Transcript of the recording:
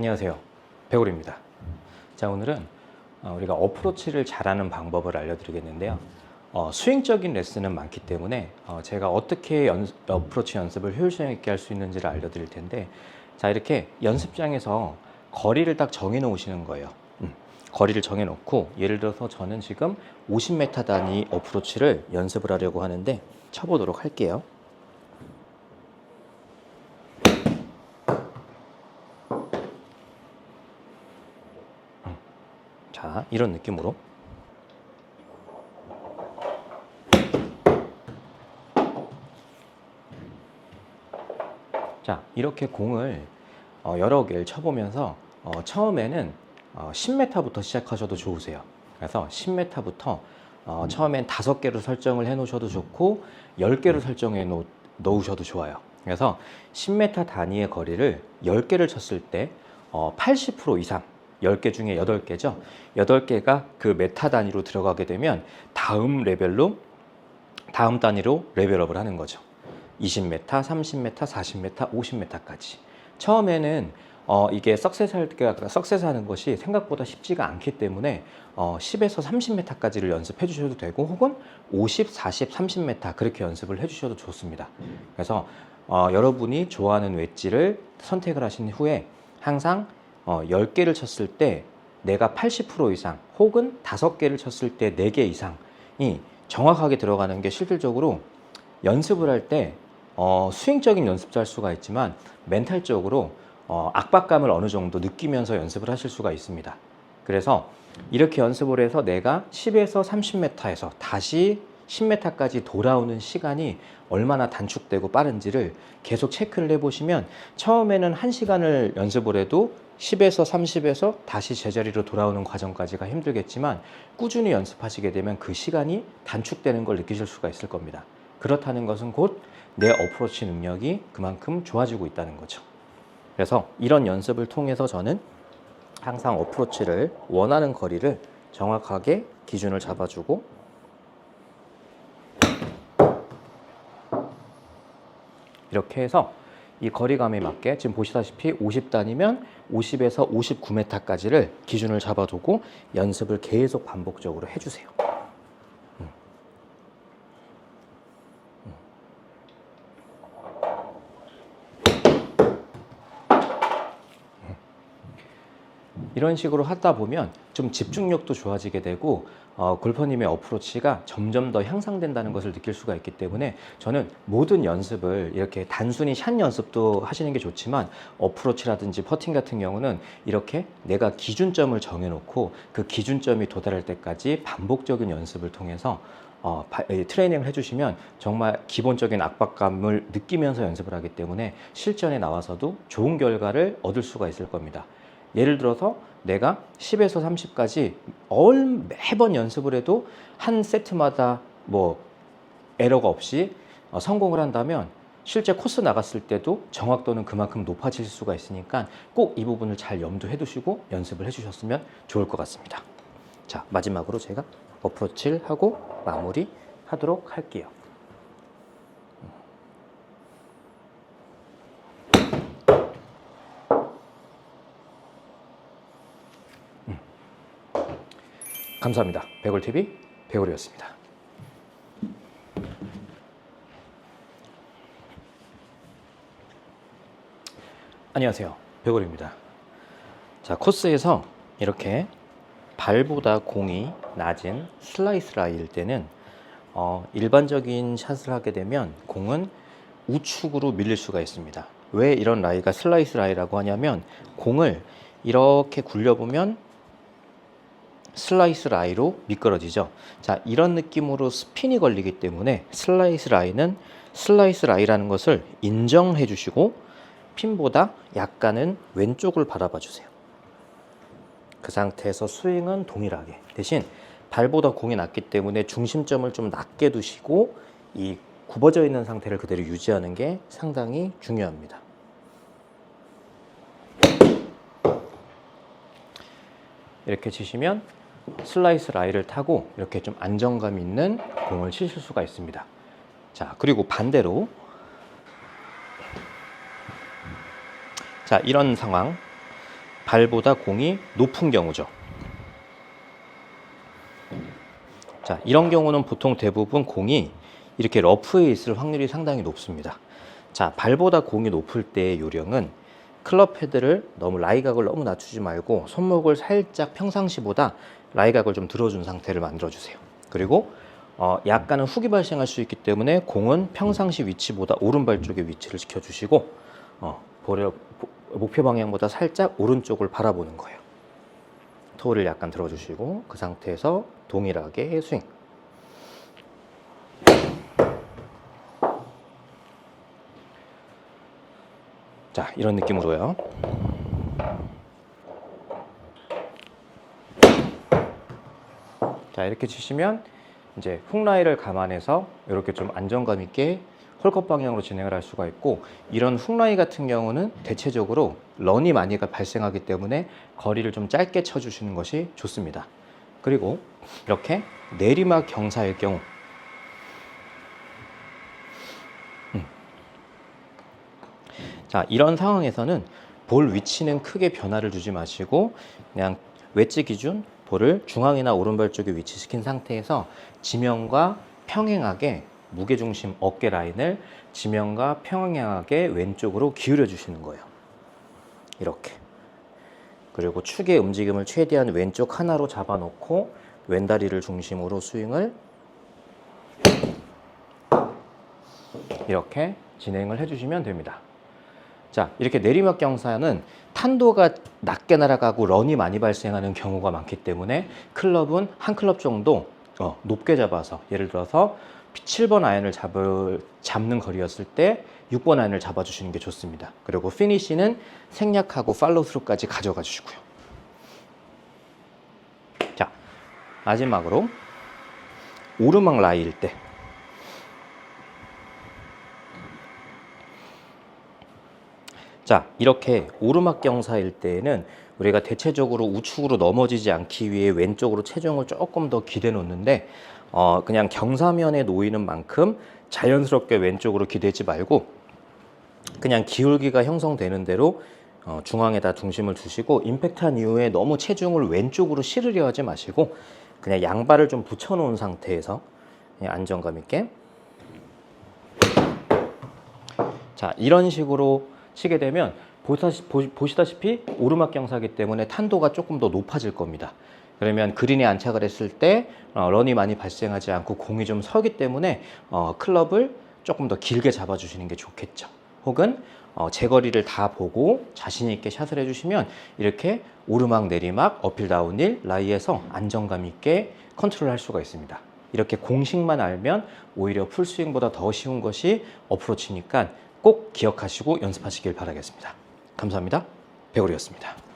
안녕하세요. 배골입니다. 자, 오늘은 어, 우리가 어프로치를 잘하는 방법을 알려드리겠는데요. 어, 스윙적인 레슨은 많기 때문에 어, 제가 어떻게 연, 어프로치 연습을 효율성 있게 할 수 있는지를 알려드릴 텐데, 자, 이렇게 연습장에서 거리를 딱 정해 놓으시는 거예요. 음, 거리를 정해 놓고, 예를 들어서 저는 지금 50m 단위 어프로치를 연습을 하려고 하는데, 쳐보도록 할게요. 자, 이런 느낌으로. 자, 이렇게 공을 어, 여러 개를 쳐보면서 어, 처음에는 어, 10m부터 시작하셔도 좋으세요. 그래서 10m부터 어, 처음엔 5개로 설정을 해 놓으셔도 좋고 10개로 설정해 놓, 놓으셔도 좋아요. 그래서 10m 단위의 거리를 10개를 쳤을 때 어, 80% 이상 10개 중에 8개죠. 8개가 그 메타 단위로 들어가게 되면 다음 레벨로 다음 단위로 레벨업을 하는 거죠. 20m, 30m, 40m, 50m까지. 처음에는 어, 이게 석세스가 석세스하는 것이 생각보다 쉽지가 않기 때문에 어, 10에서 30m까지를 연습해 주셔도 되고 혹은 50, 40, 30m 그렇게 연습을 해 주셔도 좋습니다. 그래서 어, 여러분이 좋아하는 웨지를 선택을 하신 후에 항상 어, 10개를 쳤을 때 내가 80% 이상 혹은 5개를 쳤을 때 4개 이상이 정확하게 들어가는 게 실질적으로 연습을 할때 어, 스윙적인 연습도 할 수가 있지만 멘탈적으로 어, 압박감을 어느 정도 느끼면서 연습을 하실 수가 있습니다. 그래서 이렇게 연습을 해서 내가 10에서 30m에서 다시 10m까지 돌아오는 시간이 얼마나 단축되고 빠른지를 계속 체크를 해보시면 처음에는 1시간을 연습을 해도 10에서 30에서 다시 제자리로 돌아오는 과정까지가 힘들겠지만 꾸준히 연습하시게 되면 그 시간이 단축되는 걸 느끼실 수가 있을 겁니다. 그렇다는 것은 곧 내 어프로치 능력이 그만큼 좋아지고 있다는 거죠. 그래서 이런 연습을 통해서 저는 항상 어프로치를 원하는 거리를 정확하게 기준을 잡아주고 이렇게 해서 이 거리감에 맞게 지금 보시다시피 50단이면 50에서 59m까지를 기준을 잡아두고 연습을 계속 반복적으로 해주세요. 이런 식으로 하다 보면 좀 집중력도 좋아지게 되고 어, 골퍼님의 어프로치가 점점 더 향상된다는 것을 느낄 수가 있기 때문에 저는 모든 연습을 이렇게 단순히 샷 연습도 하시는 게 좋지만 어프로치라든지 퍼팅 같은 경우는 이렇게 내가 기준점을 정해놓고 그 기준점이 도달할 때까지 반복적인 연습을 통해서 어, 트레이닝을 해주시면 정말 기본적인 압박감을 느끼면서 연습을 하기 때문에 실전에 나와서도 좋은 결과를 얻을 수가 있을 겁니다. 예를 들어서 내가 10에서 30까지 얼 매번 연습을 해도 한 세트마다 뭐 에러가 없이 어, 성공을 한다면 실제 코스 나갔을 때도 정확도는 그만큼 높아질 수가 있으니까 꼭 이 부분을 잘 염두해 두시고 연습을 해 주셨으면 좋을 것 같습니다. 자, 마지막으로 제가 어프로치를 하고 마무리 하도록 할게요. 감사합니다. 배골TV 배골이었습니다. 안녕하세요. 배골입니다. 자, 코스에서 이렇게 발보다 공이 낮은 슬라이스 라이일 때는 어, 일반적인 샷을 하게 되면 공은 우측으로 밀릴 수가 있습니다. 왜 이런 라이가 슬라이스 라이라고 하냐면 공을 이렇게 굴려보면 슬라이스 라이로 미끄러지죠. 자, 이런 느낌으로 스핀이 걸리기 때문에 슬라이스 라이는 슬라이스 라이라는 것을 인정해 주시고 핀보다 약간은 왼쪽을 바라봐 주세요. 그 상태에서 스윙은 동일하게. 대신 발보다 공이 낮기 때문에 중심점을 좀 낮게 두시고 이 굽어져 있는 상태를 그대로 유지하는 게 상당히 중요합니다. 이렇게 치시면 슬라이스 라이를 타고 이렇게 좀 안정감 있는 공을 치실 수가 있습니다. 자, 그리고 반대로 자, 이런 상황. 발보다 공이 높은 경우죠. 자, 이런 경우는 보통 대부분 공이 이렇게 러프에 있을 확률이 상당히 높습니다. 자, 발보다 공이 높을 때의 요령은 클럽 헤드를 너무 라이각을 너무 낮추지 말고 손목을 살짝 평상시보다 라이각을 좀 들어준 상태를 만들어 주세요. 그리고 어, 약간은 훅이 발생할 수 있기 때문에 공은 평상시 위치보다 오른발 쪽에 위치를 시켜주시고 어, 볼을 보- 목표 방향보다 살짝 오른쪽을 바라보는 거예요. 토를 약간 들어주시고 그 상태에서 동일하게 스윙. 자, 이런 느낌으로요. 자, 이렇게 치시면 이제 훅라이를 감안해서 이렇게 좀 안정감 있게 홀컵 방향으로 진행을 할 수가 있고 이런 훅라이 같은 경우는 대체적으로 런이 많이 발생하기 때문에 거리를 좀 짧게 쳐주시는 것이 좋습니다. 그리고 이렇게 내리막 경사일 경우 음. 자 이런 상황에서는 볼 위치는 크게 변화를 주지 마시고 그냥 웨지 기준 볼을 중앙이나 오른발 쪽에 위치시킨 상태에서 지면과 평행하게 무게중심 어깨 라인을 지면과 평행하게 왼쪽으로 기울여 주시는 거예요. 이렇게. 그리고 축의 움직임을 최대한 왼쪽 하나로 잡아놓고 왼다리를 중심으로 스윙을 이렇게 진행을 해주시면 됩니다. 자, 이렇게 내리막 경사는 탄도가 낮게 날아가고 런이 많이 발생하는 경우가 많기 때문에 클럽은 한 클럽 정도 어, 높게 잡아서 예를 들어서 7번 아이언을 잡을, 잡는 거리였을 때 6번 아이언을 잡아주시는 게 좋습니다. 그리고 피니시는 생략하고 팔로우 스루까지 가져가 주시고요. 자, 마지막으로 오르막 라이일 때 자, 이렇게 오르막 경사일 때에는 우리가 대체적으로 우측으로 넘어지지 않기 위해 왼쪽으로 체중을 조금 더 기대 놓는데 어, 그냥 경사면에 놓이는 만큼 자연스럽게 왼쪽으로 기대지 말고 그냥 기울기가 형성되는 대로 어, 중앙에다 중심을 두시고 임팩트한 이후에 너무 체중을 왼쪽으로 실으려 하지 마시고 그냥 양발을 좀 붙여 놓은 상태에서 안정감 있게. 자 이런 식으로 치게 되면 보시다시피 오르막 경사기 때문에 탄도가 조금 더 높아질 겁니다. 그러면 그린에 안착을 했을 때 어, 런이 많이 발생하지 않고 공이 좀 서기 때문에 어, 클럽을 조금 더 길게 잡아주시는 게 좋겠죠. 혹은 어, 제거리를 다 보고 자신 있게 샷을 해주시면 이렇게 오르막 내리막 어필 다운힐 라이에서 안정감 있게 컨트롤할 수가 있습니다. 이렇게 공식만 알면 오히려 풀스윙보다 더 쉬운 것이 어프로치니까 꼭 기억하시고 연습하시길 바라겠습니다. 감사합니다. 배우리였습니다.